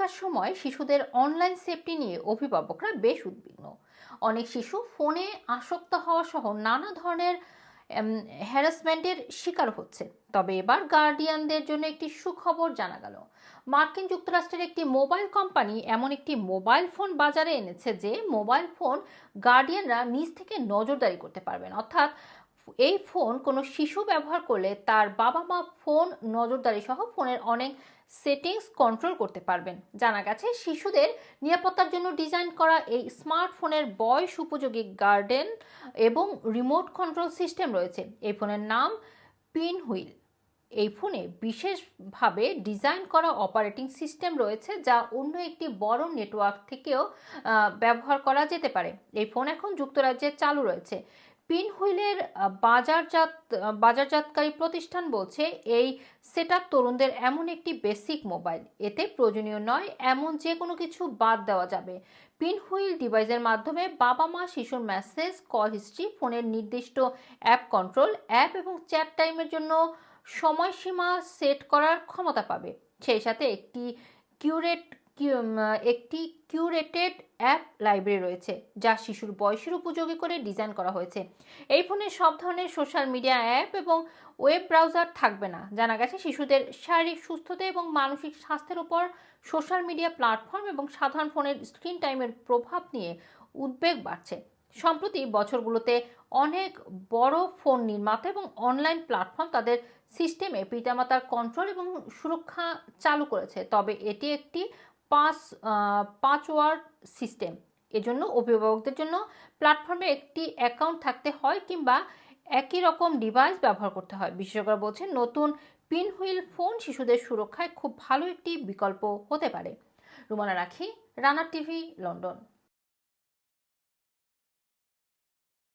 এখনকার সময় শিশুদের অনলাইন সেফটি নিয়ে অভিভাবকরা বেশ উদ্বিগ্ন। অনেক শিশু ফোনে আসক্ত হওয়া সহ নানা ধরনের হ্যারাসমেন্টের শিকার হচ্ছে। তবে এবার গার্ডিয়ানদের জন্য একটি সুখবর জানা গেল। মার্কিন যুক্তরাষ্ট্রের একটি মোবাইল কোম্পানি এমন একটি মোবাইল ফোন বাজারে এনেছে যে মোবাইল ফোন গার্ডিয়ানরা নিজ থেকে নজরদারি করতে পারবেন। অর্থাৎ এই ফোন কোনো শিশু ব্যবহার করলে তার বাবা মা ফোন নজরদারি সহ ফোনের অনেক সেটিংস কন্ট্রোল করতে পারবেন। জানা গেছে, শিশুদের নিরাপত্তার জন্য ডিজাইন করা এই স্মার্টফোনের বয়স উপযোগী গার্ডেন এবং রিমোট কন্ট্রোল সিস্টেম রয়েছে। এই ফোনের নাম পিন হুইল এই ফোনে বিশেষভাবে ডিজাইন করা অপারেটিং সিস্টেম রয়েছে যা অন্য একটি বড় নেটওয়ার্ক থেকেও ব্যবহার করা যেতে পারে। এই ফোন এখন যুক্তরাজ্যে চালু রয়েছে। পিন হুইলের আহ, বাজারজাত বাজারজাতকারী প্রতিষ্ঠান বলছে এই সেট তরুণদের এমন একটি বেসিক মোবাইল। এতে প্রয়োজনীয় নয় এমন যে কোনো কিছু বাদ দেওয়া যাবে। পিনহুইল ডিভাইসের মাধ্যমে বাবা মা শিশুর মেসেজ কল হিস্ট্রি ফোনের নির্দিষ্ট অ্যাপ কন্ট্রোল অ্যাপ এবং চ্যাট টাইমের জন্য সময়সীমা সেট করার ক্ষমতা পাবে। সেই সাথে একটি কিউরেট একটি কিউরেটেড অ্যাপ লাইব্রেরি রয়েছে, যা শিশুর বয়সের উপযোগী করে ডিজাইন করা হয়েছে। এই ফোনে সব ধরনের সোশ্যাল মিডিয়া অ্যাপ এবং ওয়েব ব্রাউজার থাকবে না। জানা গেছে শিশুদের শারীরিক সুস্থতা এবং মানসিক স্বাস্থ্যের উপর সোশ্যাল মিডিয়া প্ল্যাটফর্ম এবং সাধারণ ফোনের স্ক্রিন টাইমের প্রভাব নিয়ে উদ্বেগ বাড়ছে। সম্প্রতি বছরগুলোতে অনেক বড় ফোন নির্মাতা এবং অনলাইন প্ল্যাটফর্ম তাদের সিস্টেমে পিতামাতার কন্ট্রোল এবং সুরক্ষা চালু করেছে। তবে এটি একটি পাঁচ পাঁচ ওয়ার্ড সিস্টেম। এজন্য অভিভাবকদের জন্য প্ল্যাটফর্মে একটি অ্যাকাউন্ট থাকতে হয় কিংবা একই রকম ডিভাইস ব্যবহার করতে হয়। বিশেষজ্ঞরা বলছেন, নতুন পিন হুইল ফোন শিশুদের সুরক্ষায় খুব ভালো একটি বিকল্প হতে পারে। রুমানা রাখি রানার টিভি, লন্ডন।